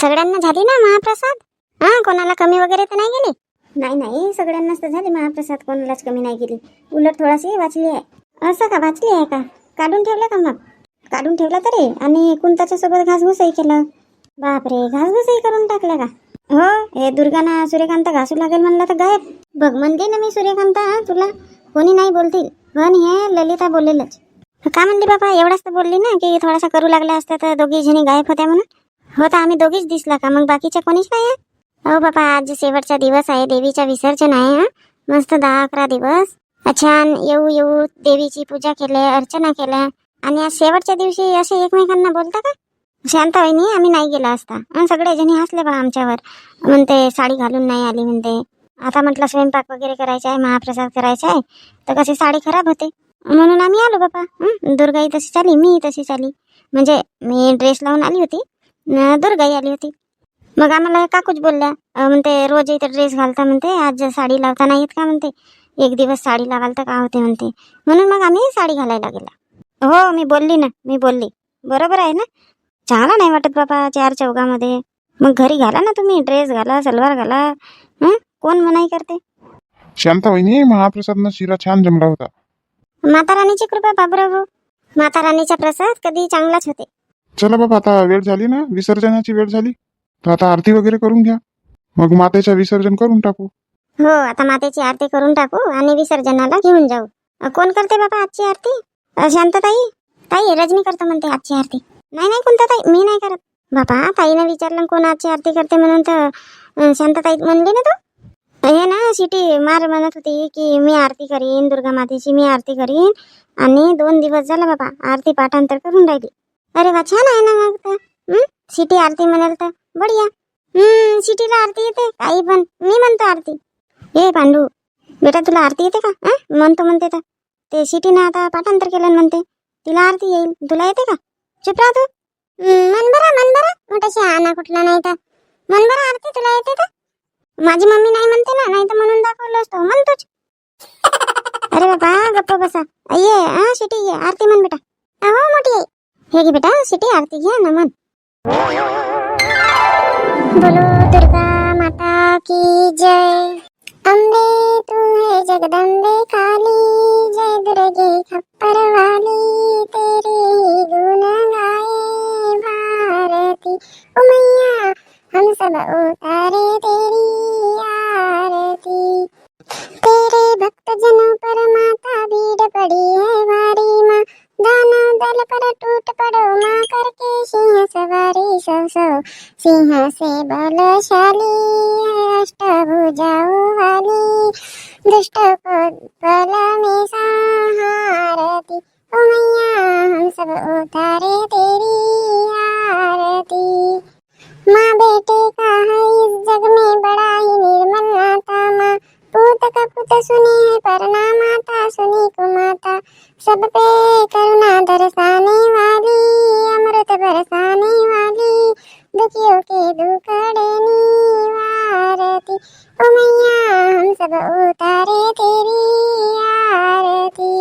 सगळ्यांना झाली ना महाप्रसाद? हा कोणाला कमी वगैरे तर नाही गेली? नाही नाही सगळ्यांनाच तर झाली महाप्रसाद कोणालाच कमी नाही गेली. उलट थोडाशी वाचली आहे. असं का वाचली आहे का? काढून ठेवलं का मग? काढून ठेवलं तरी? आणि कुंताच्या सोबत घासघुसही केलं? बापरे घासघुसही करून टाकलं का? हो हे दुर्गाना सूर्यकांत घासू लागेल म्हणलं तर गायब. बघ म्हणते ना मी सूर्यकांत तुला कोणी नाही बोलतील. पण हे ललिता बोललेलंच. का म्हणली बाबा एवढाच तर बोलली ना की थोडासा करू लागला असता तर दोघी जणी गायब होत्या म्हणून? हो तर आम्ही दोघीच दिसला का? मग बाकीच्या कोणीच नाही आहे हो बाबा आज शेवटचा दिवस आहे देवीचा विसर्जन आहे हा? मस्त दहा अकरा दिवस. छान येऊ येऊ देवीची पूजा केले अर्चना केल्या आणि आज शेवटच्या दिवशी असे एकमेकांना बोलता का? शांत वहिनी आम्ही नाही गेला असता. अन् सगळे जणी हसले बा आमच्यावर. म्हणते साडी घालून नाही आली म्हणते. आता म्हटलं स्वयंपाक वगैरे करायचा आहे महाप्रसाद करायचा आहे. तर कशी साडी खराब होते? म्हणून आम्ही आलो बाबा. दुर्गाई तशी चाली मी तशी चाली. म्हणजे मी ड्रेस लावून आली होती. दुर्गाई आली होती. मग आम्हाला काकूच बोलल्या म्हणते रोज इथे ड्रेस घालता म्हणते आज साडी लावता नाही येत का म्हणते. एक दिवस साडी लावाल तर का होते म्हणते. म्हणून मग आम्ही साडी घालायला गेला. हो मी बोलली ना मी बोलली. बरोबर आहे ना? चांगला नाही वाटत बाबा चार चौघामध्ये. मग घरी घाला ना तुम्ही ड्रेस घाला सलवार घाला. हं? कोण मनाई करते? शांता वहिनी महाप्रसादनं शिरा छान जमला होता. माता राणीची कृपा बाबराव माता राणीचा प्रसाद कधी चांगलाच होते. चला बाबा आता वेळ झाली ना? विसर्जनाची वेळ झाली. तर आता आरती वगैरे करून घ्या. मग मातेचं विसर्जन करून टाकू. हो आता मातेची आरती करून टाकू आणि विसर्जनाला घेऊन जाऊ. अ, कोण करते बाबा आजची आरती? अ, शांतताई? ताई रजनी करतो म्हणते आजची आरती. नाही नाही कोणता ताई मी नाही करत. बापा ताईनं विचारलं कोण आजची आरती करते म्हणून तर अ, म्हणली ना तू? हे ना सिटी मार म्हणत होती की मी आरती करीन दुर्गा मातेची मी आरती करीन आणि दोन दिवस झाला बाबा आरती पाठांतर करून राहिली. अरे वा छान आहे ना मग तर. सिटी आरती म्हणाल तर. बढिया. हम्म सिटीला आरती येते. काही पण मी म्हणतो आरती. ए पांडू बेटा तुला आरती येते का? हा? म्हणतो म्हणते तर. ते सिटीनं आता पाठांतर केलं म्हणते. तिला आरती येईल. तुला येते का? चुप राहा तू. मन बरा मन बरा मोठाशी आना कुठला नाही तर. मन बरा आरती तुला येते का? माझी मम्मी नाही म्हणते ना नाही तर म्हणून दाखवलं असतो. म्हणतोच. अरे बाबा गप्प बसा. ये हा सिटी ये. आरती म्हण बेटा. अहो मोठी आहे हे घे बेटा सिटी आरती घ्या नमन बोलो दुर्गा माता की जय अम्बे तू है जगदम्बे काली जय दुर्गे खप्पर वाली तेरे ही गुण गाए भारती ओ मैया हम सब उतारे दुष्ट को में सहारती ओ मैया हम सब उतारे तेरी आरती। माँ बेटे का है इस जग में बड़ा ही निर्मल नाता माँ पूत का पुत सुनी है पर ना माता सुनी कुमाता। सब पे करुणा दरसाने वाली अमृत बरसाने वाली दुखियों के दुखड़े आरती ओ मैया हम सब उतारे तेरी आरती।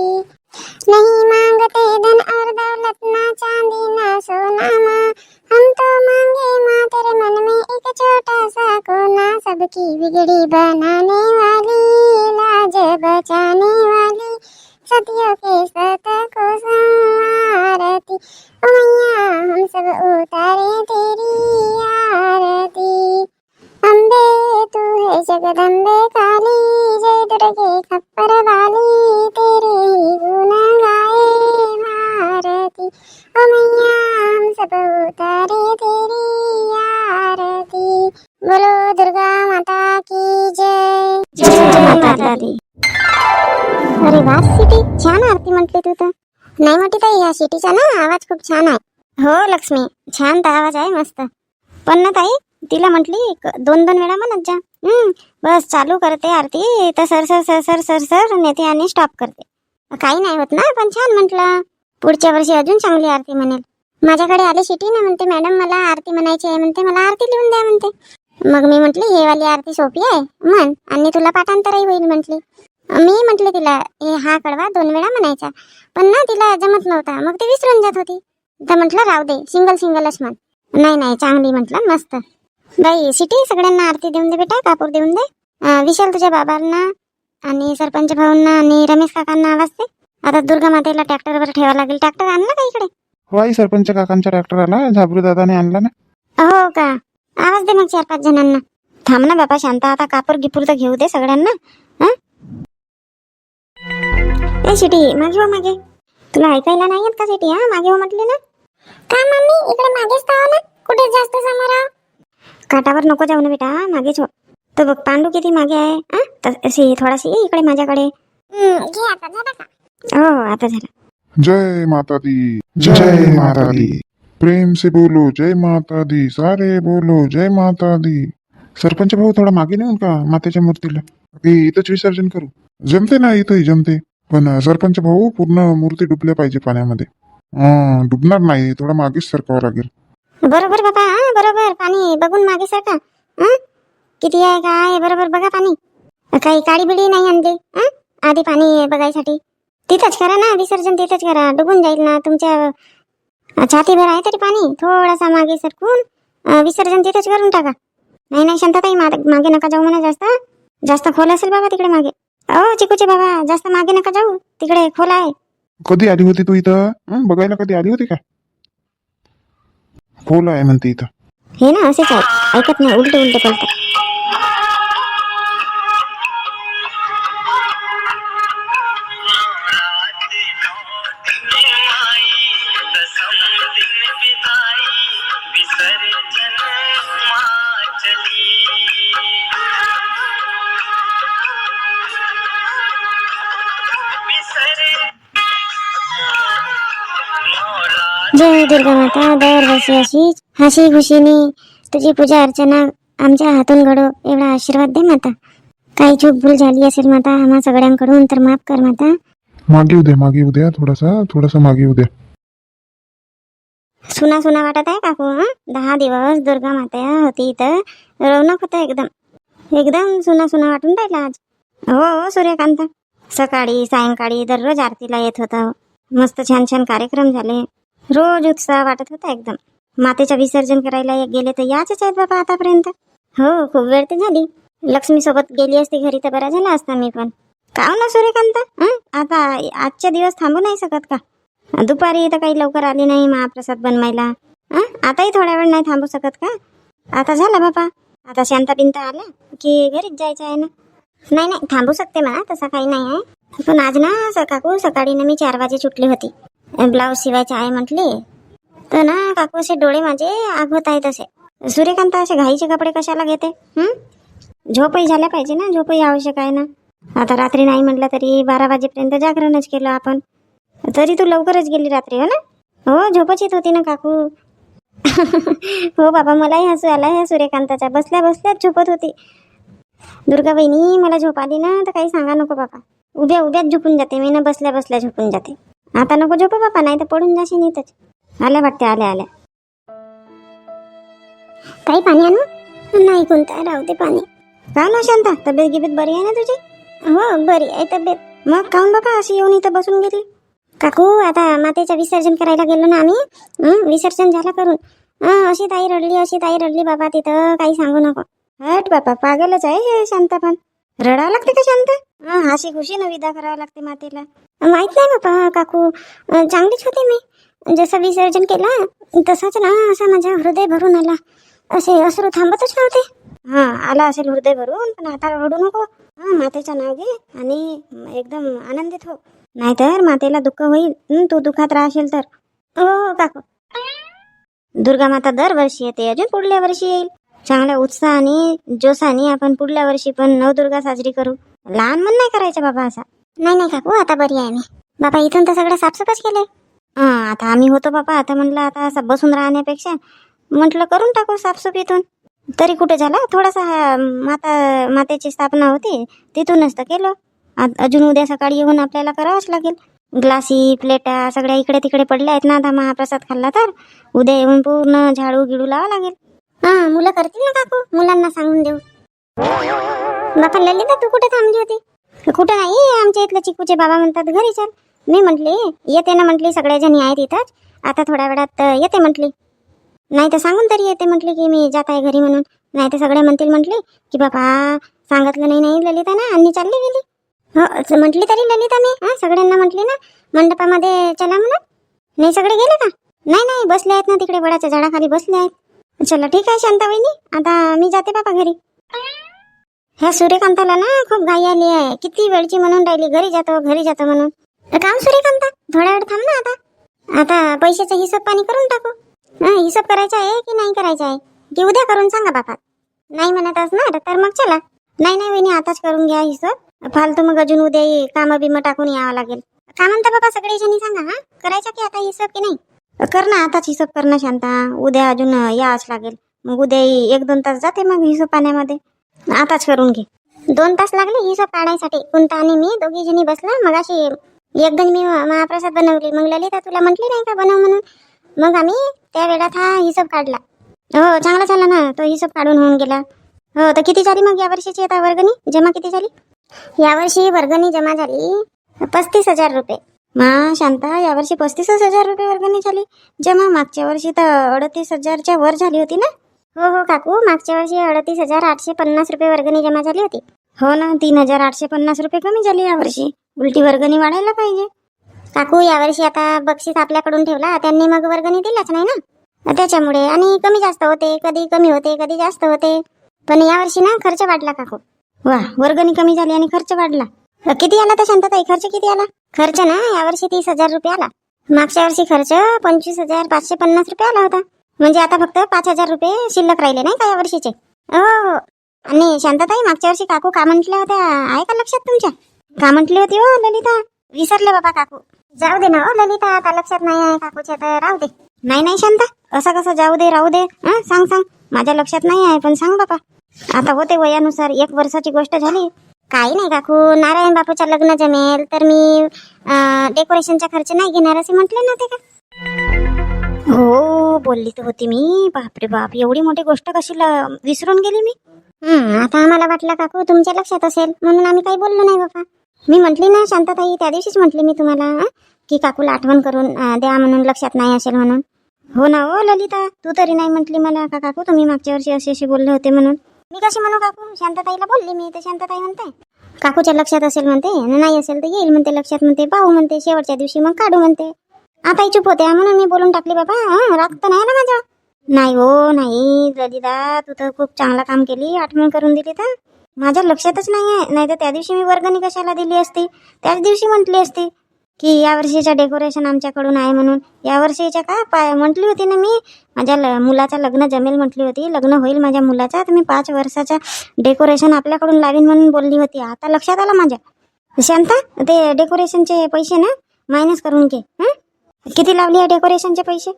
नहीं मांगते धन और दौलत ना चांदी ना सोना माँ। हम तो मांगे माँ तेरे मन में एक छोटा सा कोना। सबकी बिगड़ी बनाने वाली लाज बचाने वाली सतियों के सत को संवारती। ओ मैया हम सब उतारे तेरी जगदम्बे काली जय दुर्गे खप्पर वाली तेरे ही गुण गाए भारती ओ मैया हम सब उतारे तेरी आरती। बोलो दुर्गा माता की जय। जय माता दी। अरे वा सिटी छान आरती म्हटली तू तर. नाही म्हटली ताई या सिटीचा ना आवाज खूप छान आहे. हो लक्ष्मी छान तर आवाज आहे मस्त. पण ना ताई तिला म्हटली दोन दोन वेळा म्हणत जा. बस चालू करते आरती. तर sir sir sir sir sir sir नेते आणि स्टॉप करते. काही नाही होत ना पण छान म्हटलं. पुढच्या वर्षी अजून चांगली आरती म्हणेल. माझ्याकडे आली सिटी ना म्हणते मॅडम मला आरती म्हणायची आहे. म्हणते मला आरती लिहून द्या म्हणते. मग मी म्हटली हे वाली आरती सोपी आहे. म्हण. आणि तुला पाठांतरही होईल म्हटली. मी म्हटले तिला हे हा कडवा दोन वेळा म्हणायचा. पण ना तिला जमत नव्हता. मग ती विसरून जात होती. तर म्हटलं राहू दे. सिंगल सिंगलच म्हण. नाही नाही चांगली म्हटलं. मस्त. बाई सिटी सगळ्यांना आरती देऊन दे बेटा कापूर देऊन दे. विशाल तुझ्या बाबांना आणि सरपंच भाऊंना आणि रमेश काकांना आवाज दे. आता दुर्गा मातेला ट्रॅक्टरवर ठेवावं लागेल. ट्रॅक्टर आणला का इकडे? हो आई सरपंच काकांचा ट्रॅक्टर आला. झाबरू दादाने आणला ना? हो का? आवाज दे मग चार पाच जणांना. थांब ना बाबा शांता. आता कापूर गिपूर तर घेऊ दे सगळ्यांना. हं? ए सिटी मागे हो मागे. तुला ऐकायला नाही येत का सिटी हा? मागे हो म्हटली ना? का मम्मी? इकडे मागेच तर ना. कुठे जास्त समोर आहो? काटावर नको जाऊ ना बेटा मागेच हो तो बघ पांडू किती मागे आहे हं? तस- अशी थोडाशी ये इकडे माझ्याकडे. हो आता झाला. जय माता दी जय माता दी प्रेम से बोलो जय माता दी सारे बोलो जय माता दी सरपंच भाऊ थोडा मागे नेऊन का मातेच्या मूर्तीला? की इथंच विसर्जन करू. जमते ना इथंही जमते पण सरपंच भाऊ पूर्ण मूर्ती डुबल्या पाहिजे पाण्यामध्ये. डुबणार नाही थोडा मागेच सरकावं लागेल. बरोबर बाबा हा बरोबर. पाणी बघून मागे सरका. किती आहे काय आहे, बरोबर बघा पाणी. काही काळी बिडी नाही आणली आधी पाणी बघायसाठी. तिथंच करा ना विसर्जन तिथंच करा. डुबून जाईल ना तुमच्या छातीभर आहे तरी पाणी. थोडासा मागे सरकून अं, विसर्जन तिथंच करून टाका. नाही नाही शांतताई मा- मागे नका जाऊ म्हणा जास्त. जास्त खोल असेल बाबा तिकडे मागे. अहो चिकूचे बाबा जास्त मागे नका जाऊ. तिकडे खोल आहे. कधी आली होती तू इथं? हं? बघायला कधी आली होती का खोल आहे म्हणते इथं. हे ना असेच आहे. ऐकत नाही उलट उलट बोलतात दुर्गा माता दरवर्षी अशीच हसी खुशीने तुझी पूजा अर्चना आमच्या हातून घडो एवढा आशीर्वाद दे माता. काही चूक भूल झाली असेल माता आम्हा सगळ्यांकडून तर माफ कर माता. मागे येऊ द्या मागे येऊ द्या थोडासा थोडासा मागे येऊ द्या सुना सुना वाटत आहे काकू हं? दहा दिवस दुर्गा माता होती इथं. रौनक होतं एकदम. एकदम सुना सुना वाटून राहिला आज. हो हो सूर्यकांत. सकाळी सायंकाळी दररोज आरतीला येत होता. मस्त छान छान कार्यक्रम झाले. रोज उत्साह वाटत होता एकदम. मातेचं विसर्जन करायला गेले तर याच आहेत बाबा आतापर्यंत. हो खूप वेळ तर झाली. लक्ष्मी सोबत गेली असती घरी तर बरा झाला असता मी पण. का ना सूर्यकांत? आता आजच्या दिवस थांबू नाही शकत का? दुपारी तर काही लवकर आली नाही महाप्रसाद बनवायला. आताही थोड्या वेळ नाही थांबू शकत का? आता झाला बाबा. आता शांता बिंता आल्या की घरीच जायचं आहे ना? नाही नाही थांबू शकते मला तसा काही नाही आहे. पण आज ना सकाकू काकू सकाळी ना मी चार वाजे सुटली होती. ब्लाऊज शिवायचे आहे म्हटली. तर ना काकू असे डोळे माझे आघवत आहेत असे. सूर्यकांत असे घाईचे कपडे कशाला घेते? झोपही झाल्या पाहिजे ना झोपही आवश्यक आहे ना. आता रात्री नाही म्हटलं तरी बारा वाजेपर्यंत जागरणच केलं आपण. तरी तू लवकरच गेली रात्री हो ना? हो झोपच येत होती ना काकू. हो बाबा मलाही हसू आला ह्या सूर्यकांताचा. बसल्या बसल्याच झोपत होती. दुर्गा बहिणी मला झोप आली ना तर काही सांगा नको बाबा. उभ्या उभ्याच झोपून जाते मी ना बसल्या बसल्या झोपून जाते. आता नको झोपू बाबा नाही तर पडून जाशील इथंच. आल्या वाटते आल्या आल्या. काही पाणी आणू? नाही कोणता? राहू दे पाणी. का ना शांता? तब्येत गिबेत बरी आहे ना तुझी? हो बरी आहे तब्येत. मग काऊन बाबा अशी येऊन इथं बसून गेली? काकू आता मातेचं विसर्जन करायला गेलो ना आम्ही. विसर्जन झालं करून. अशी ताई रडली अशी ताई रडली बाबा तिथं काही सांगू नको. हट बापा पागलच आहे हे शांत पण रडावं लागते का शांत? हं, हाशी खुशी विदा करावं लागते मातेला. माहीत नाही बापा काकू. चांगलीच होती मी. जसं विसर्जन केलं तसाच ना असा माझा हृदय भरून आला. असे अश्रू थांबतच नव्हते. हा आला असेल हृदय भरून पण आता रडू नको. हा मातेचं नाव घे आणि एकदम आनंदित हो. नाहीतर मातेला दुःख होईल. तू दुःखात राहशील तर. हो हो काकू. दुर्गा माता दरवर्षी येते अजून पुढल्या वर्षी येईल. चांगल्या उत्साहाने जोसाने आपण पुढल्या वर्षी पण नवदुर्गा साजरी करू. लहान मन नाही करायचं बाबा असा. नाही नाही काकू आता बरी आहे मी. बाबा इथून तर सगळं साफसफाईच केले हा आता आम्ही होतो बाबा आता म्हणलं आता असं बसून राहण्यापेक्षा म्हटलं करून टाकू साफसफाई इथून तरी कुठे झाला? थोडासा माता मातेची स्थापना होती. तिथूनच तर केलं. अजून उद्या सकाळी येऊन आपल्याला करावंच लागेल. ग्लासी प्लेटा सगळ्या इकडे तिकडे पडल्या आहेत. ना आता महाप्रसाद खाल्ला तर उद्या येऊन पूर्ण झाडू गिडू लावा लागेल. हा मुलं करतील ना काकू? मुलांना सांगून देऊ. बापा ललिता तू कुठे थांबली होती? कुठं नाही आमच्या इथलं चिकूचे बाबा म्हणतात घरी चल. मी म्हटली येते ना म्हटली सगळ्या जणी आहेत इथंच. आता थोड्या वेळात येते म्हटली. नाही तर सांगून तरी येते म्हटली की मी जात आहे घरी म्हणून. नाही तर सगळे म्हणतील म्हटले की बाबा सांगितलं नाही नाही ललिता ना आणि चालली गेली. हो असं म्हटली तरी ललिता मी. हा सगळ्यांना म्हटली ना मंडपामध्ये चला म्हणून. नाही सगळे गेले का? नाही नाही बसले आहेत ना तिकडे वडाच्या झाडाखाली बसले आहेत. चला ठीक आहे शांता वहिनी आता मी जाते बाबा घरी. ह्या सूर्यकांताला ना खूप घाई आली आहे. किती वेळची म्हणून राहिली घरी जातो घरी जातो म्हणून. तर काम सूर्यकांता थोडा वेळ थांब ना आता. आता पैशाचा हिशोब पाणी करून टाकू. हा हिशोब करायचा आहे की नाही करायचा आहे? की उद्या करून सांगा बापा नाही म्हणत असणार तर मग चला. नाही नाही वहिनी आताच करून घ्या हिशोब. फालतू मग अजून उद्या काम बिम टाकून यावं लागेल. का म्हणता बाबा सगळे जणी सांगा हा? करायचा की आता हिशोब की नाही? कर ना आताच हिशोब कर ना शांता. उद्या अजून यावंच लागेल. मग उद्या एक दोन तास जाते मग हिशोब पाण्यामध्ये. आताच करून घे. दोन तास लागले हिशोब काढायसाठी कुंता आणि मी दोघी जणी बसला मग अशी एकदम मी महाप्रसाद बनवली. मग ललिता तुला म्हटली नाही का बनव म्हणून? मग आम्ही त्या वेळात हा हिशोब काढला. हो चांगला झाला ना तो हिशोब काढून होऊन गेला. हो तर किती झाली मग यावर्षीची आता वर्गणी? जमा किती झाली? यावर्षी वर्गणी जमा झाली पस्तीस हजार रुपये. मा शांता यावर्षी पस्तीसच हजार रुपये वर्गणी झाली. जमा मागच्या वर्षी तर अडतीस हजारच्या वर झाली होती ना? हो हो काकू मागच्या वर्षी अडतीस हजार आठशे पन्नास रुपये वर्गणी जमा झाली होती. हो ना तीन हजार आठशे पन्नास रुपये कमी झाली यावर्षी. उलटी वर्गणी वाढायला पाहिजे. काकू यावर्षी आता बक्षीस आपल्याकडून ठेवला त्यांनी मग वर्गणी दिलाच नाही ना? त्याच्यामुळे आणि कमी जास्त होते कधी कमी होते कधी जास्त होते. पण यावर्षी ना खर्च वाढला काकू. वा वर्गणी कमी झाली आणि खर्च वाढला. किती आला तर शांतताई? खर्च किती आला? खर्च ना यावर्षी तीस हजार रुपये आला मागच्या वर्षी खर्च पंचवीस हजार पाचशे पन्नास रुपये आला होता. म्हणजे आता फक्त पाच हजार रुपये शिल्लक राहिले नाही का या वर्षीचे? हो, हो. आणि शांतताई मागच्या वर्षी काकू का म्हटल्या होत्या? आहे का लक्षात तुमच्या? का म्हटली होती हो ललिता? विसरले बाबा काकू. जाऊ दे ना हो ललिता आता लक्षात नाही आहे काकूच्या तर राहू दे. नाही नाही शांता असं कसं जाऊ दे राहू दे हां? सांग सांग. माझ्या लक्षात नाही आहे पण सांग बाबा. आता होते वयानुसार एक वर्षाची गोष्ट झाली. काही नाही काकू. नारायण बापूचं लग्न जमेल तर मी डेकोरेशनचा खर्च नाही घेणार असे म्हटले ना ते का? हो बोलली तर होती मी. बापरे बाप एवढी मोठी गोष्ट कशी ल- विसरून गेली मी? आता आम्हाला वाटलं काकू तुमच्या लक्षात असेल म्हणून आम्ही काही बोललो नाही बाबा मी म्हटली ना शांताताई त्या दिवशीच म्हटली मी तुम्हाला की काकूला आठवण करून द्या म्हणून लक्षात नाही असेल म्हणून. हो ना हो ललिता तू तरी नाही म्हटली मला का काकू? तुम्ही मागच्या वर्षी असे असे बोलले होते म्हणून. मी कशी म्हणू काकू? शांतताईला बोलली मी तर शांतताई म्हणते काकूच्या लक्षात असेल म्हणते नाही असेल तर येईल म्हणते लक्षात म्हणते पाहू म्हणते शेवटच्या दिवशी मग काढू म्हणते. आता चुप होते म्हणून मी बोलून टाकली बाबा हं, राग तर नाही ना माझा. नाही हो नाही ललिता तू तर खूप चांगला काम केली आठवण करून दिली तर. माझ्या लक्षातच नाही आहे नाही तर त्या दिवशी मी वर्गणी कशाला दिली असती? त्याच दिवशी म्हटली असती की या वर्षीचं डेकोरेशन आमच्याकडून आहे म्हणून. या वर्षीच्या का पाय म्हटली होती ना मी माझ्या ल- मुलाचं लग्न जमेल म्हटली होती. लग्न होईल माझ्या मुलाचं. तर मी पाच वर्षाचा डेकोरेशन आपल्याकडून लावीन म्हणून बोलली होती. आता लक्षात आलं माझ्या. शांता ते डेकोरेशनचे पैसे ना मायनस करून घे किती लावली आहे डेकोरेशनचे पैसे?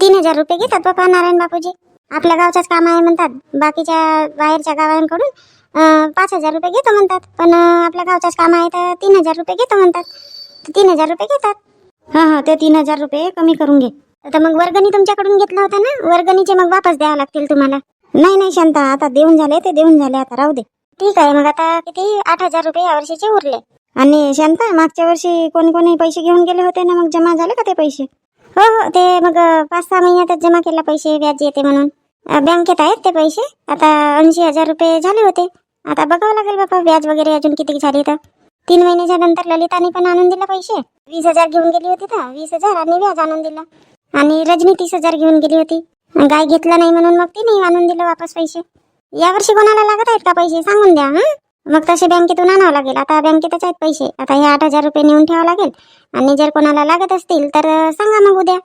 तीन हजार रुपये घेतात बाबा नारायण बापूजी. आपल्या गावच्याच काम आहे म्हणतात. बाकीच्या बाहेरच्या गावांकडून पाच हजार रुपये घेतो म्हणतात. पण आपल्या गावच्याच काम आहे तर तीन हजार रुपये घेतो म्हणतात. तीन हजार रुपये घेतात. हा हा ते तीन हजार रुपये कमी करून घे. आता मग वर्गणी तुमच्याकडून घेतला होता ना? वर्गणीचे मग वापस द्यावं लागतील तुम्हाला. नाही नाही शांता आता देऊन झाले ते देऊन झाले आता राहू दे. ठीक आहे मग आता किती? आठ हजार रुपये या वर्षीचे उरले. आणि शांता मागच्या वर्षी कोणी कोणी पैसे घेऊन गेले होते ना मग जमा झाले का ते पैसे? हो हो ते मग पाच सहा महिन्यातच जमा केला पैसे व्याज येते म्हणून. बँकेत आहेत ते पैसे. आता ऐंशी हजार रुपये झाले होते. आता बघावं लागेल बाबा व्याज वगैरे अजून किती झाली तर. तीन महिन्याच्या नंतर ललिताने पण आणून दिला पैसे. वीस हजार घेऊन गेली होती तर वीस हजार आणि व्याज आणून दिला. आणि रजनी तीस हजार घेऊन गेली होती. गाय घेतला नाही म्हणून मग तिने आणून दिलं वापस पैसे. यावर्षी कोणाला लागत आहेत का पैसे? सांगून द्या हा? मग तसे बँकेतून आणावं लागेल. आता बँकेतच आहेत पैसे. आता हे आठ हजार रुपये नेऊन ठेवावं लागेल. आणि जर कोणाला लागत असतील तर सांगा मग उद्या.